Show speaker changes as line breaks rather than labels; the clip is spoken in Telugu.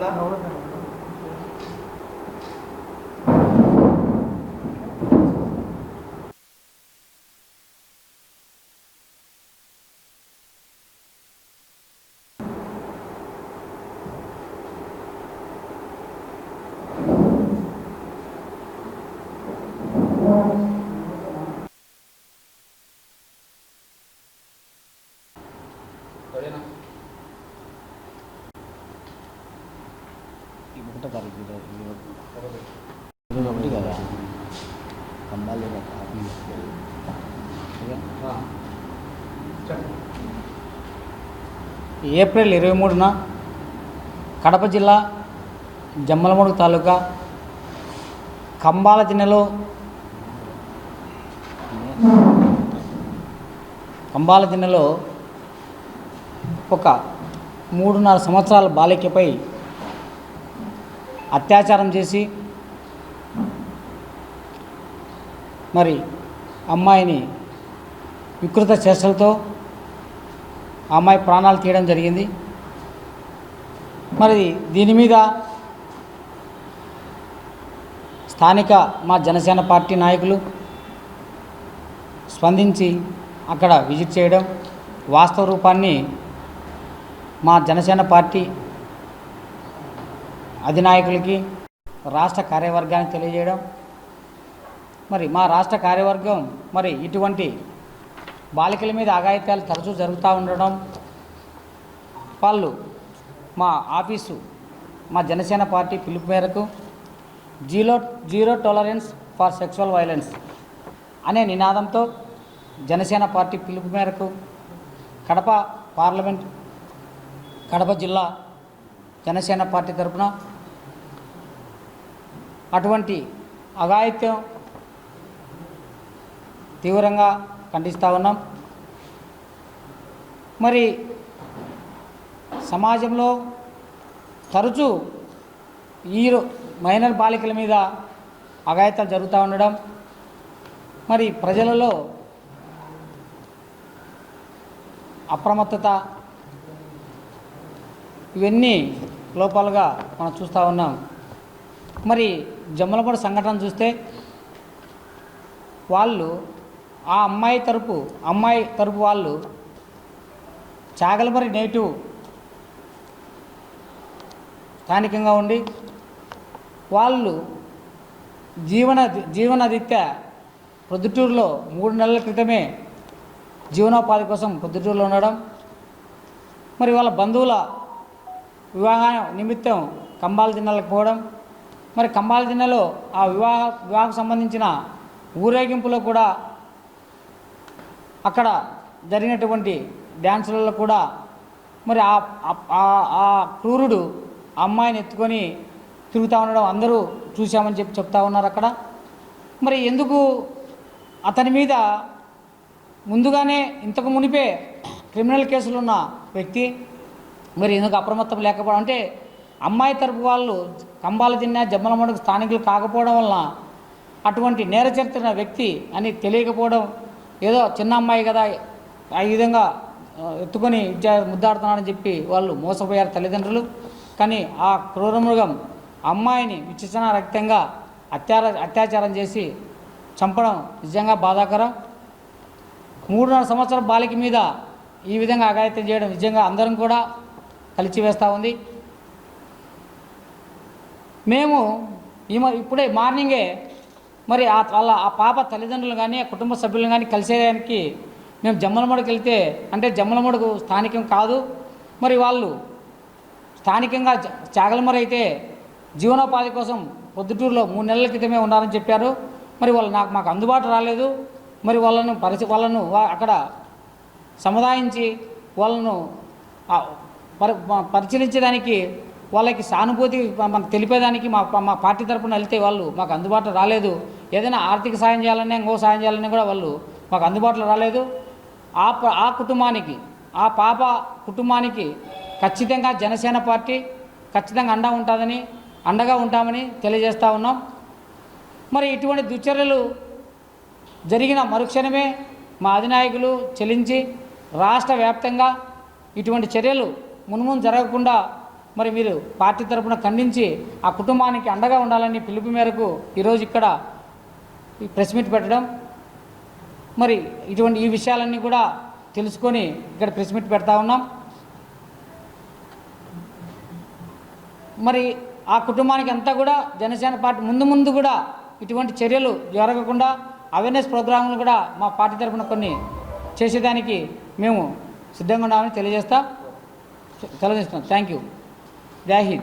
lát đâu Gracias.
ఒకటో తారీఖు ఈరోజు ఒకటి. కదా. కంబాలి ఏప్రిల్ ఇరవై మూడున కడప జిల్లా జమ్మలమడుగు తాలూకా కంబాల దిన్నెలో కంబాల దిన్నెలో ఒక మూడున్నర సంవత్సరాల బాలికపై అత్యాచారం చేసి మరి అమ్మాయిని వికృత చేష్టలతో అమ్మాయి ప్రాణాలు తీయడం జరిగింది. మరి దీని మీద స్థానిక మా జనసేన పార్టీ నాయకులు స్పందించి అక్కడ విజిట్ చేయడం వాస్తవ రూపాన్ని మా జనసేన పార్టీ అధినాయకులకి రాష్ట్ర కార్యవర్గానికి తెలియజేయడం. మరి మా రాష్ట్ర కార్యవర్గం మరి ఇటువంటి బాలికల మీద అఘాయిత్యాలు తరచూ జరుగుతూ ఉండడం వాళ్ళు మా ఆఫీసు మా జనసేన పార్టీ పిలుపు మేరకు zero zero tolerance for sexual violence అనే నినాదంతో జనసేన పార్టీ పిలుపు మేరకు కడప పార్లమెంట్ కడప జిల్లా జనసేన పార్టీ తరపున అటువంటి అఘాయిత్యం తీవ్రంగా ఖండిస్తూ ఉన్నాం. మరి సమాజంలో తరచూ ఈ రో- మైనర్ బాలికల మీద అఘాయిత్యాలు జరుగుతూ ఉండడం మరి ప్రజలలో అప్రమత్తత ఇవన్నీ లోపాలుగా మనం చూస్తూ ఉన్నాం. మరి జమ్మలపూడి సంఘటన చూస్తే వాళ్ళు ఆ అమ్మాయి తరపు అమ్మాయి తరపు వాళ్ళు చాగలమరి నేటివ్ స్థానికంగా ఉండి వాళ్ళు జీవన జీవనాదిత్య ప్రొద్దుటూరులో మూడు నెలల క్రితమే జీవనోపాధి కోసం ప్రొద్దుటూరులో ఉండడం మరి వాళ్ళ బంధువుల వివాహ నిమిత్తం కంబాల దిన్నెలకు పోవడం మరి కంబాల దిన్నెలో ఆ వివాహ వివాహకు సంబంధించిన ఊరేగింపులో కూడా అక్కడ జరిగినటువంటి డ్యాన్సులలో కూడా మరి ఆ ఆ- ఆ క్రూరుడు అమ్మాయిని ఎత్తుకొని తిరుగుతూ ఉండడం అందరూ చూశామని చెప్పి చెప్తా ఉన్నారు అక్కడ. మరి ఎందుకు అతని మీద ముందుగానే ఇంతకు మునిపే క్రిమినల్ కేసులు ఉన్న వ్యక్తి మరి ఎందుకు అప్రమత్తం లేకపోవడం అంటే అమ్మాయి తరపు వాళ్ళు కంబాల తిన్నా జమ్మలమడుగు స్థానికులు కాకపోవడం వలన అటువంటి నేర చరిత్ర వ్యక్తి అని తెలియకపోవడం ఏదో చిన్న అమ్మాయి కదా ఆ విధంగా ఎత్తుకొని ఇచ్చా ముద్దాడుతున్నాడని చెప్పి వాళ్ళు మోసపోయారు తల్లిదండ్రులు. కానీ ఆ క్రూరమృగం అమ్మాయిని విచక్షణ రక్తంగా అత్యార అత్యాచారం చేసి చంపడం నిజంగా బాధాకరం. మూడున్నర సంవత్సరాల బాలిక మీద ఈ విధంగా అఘాయిత్యం చేయడం నిజంగా అందరం కూడా కలిచివేస్తూ ఉంది. మేము ఈ ఇప్పుడే మార్నింగే మరి ఆ వాళ్ళ ఆ పాప తల్లిదండ్రులు కానీ ఆ కుటుంబ సభ్యులను కానీ కలిసేదానికి మేము జమ్మలమడుగు వెళ్తే అంటే జమ్మలమడుగు స్థానికం కాదు. మరి వాళ్ళు స్థానికంగా చ- చాగలమరి అయితే జీవనోపాధి కోసం పొద్దుటూరులో మూడు నెలల క్రితమే ఉన్నారని చెప్పారు. మరి వాళ్ళు నాకు మాకు అందుబాటు రాలేదు. మరి వాళ్ళను పరిచి వాళ్ళను అక్కడ సముదాయించి వాళ్ళను పరి పరిశీలించడానికి వాళ్ళకి సానుభూతి మనకు తెలిపేదానికి మా మా పార్టీ తరఫున వెళ్తే వాళ్ళు మాకు అందుబాటులో రాలేదు. ఏదైనా ఆర్థిక సాయం చేయాలన్నా ఇంకో సాయం చేయాలన్నా కూడా వాళ్ళు మాకు అందుబాటులో రాలేదు. ఆ ఆ కుటుంబానికి ఆ పాప కుటుంబానికి ఖచ్చితంగా జనసేన పార్టీ ఖచ్చితంగా అండా ఉంటుందని అండగా ఉంటామని తెలియజేస్తూ ఉన్నాం. మరి ఇటువంటి దుశ్చర్యలు జరిగిన మరుక్షణమే మా అధినాయకులు చెల్లించి రాష్ట్ర వ్యాప్తంగా ఇటువంటి చర్యలు మున్ముందు జరగకుండా మరి మీరు పార్టీ తరపున ఖండించి ఆ కుటుంబానికి అండగా ఉండాలని పిలుపు మేరకు ఈరోజు ఇక్కడ ఈ ప్రెస్ మీట్ పెట్టడం మరి ఇటువంటి ఈ విషయాలన్నీ కూడా తెలుసుకొని ఇక్కడ ప్రెస్ మీట్ పెడతా ఉన్నాం. మరి ఆ కుటుంబానికి అంతా కూడా జనసేన పార్టీ ముందు ముందు కూడా ఇటువంటి చర్యలు జరగకుండా అవేర్నెస్ ప్రోగ్రాంలు కూడా మా పార్టీ తరఫున కొన్ని చేసేదానికి మేము సిద్ధంగా ఉన్నామని తెలియజేస్తా. తెలియజేస్తున్నాం. Thank you ذاهب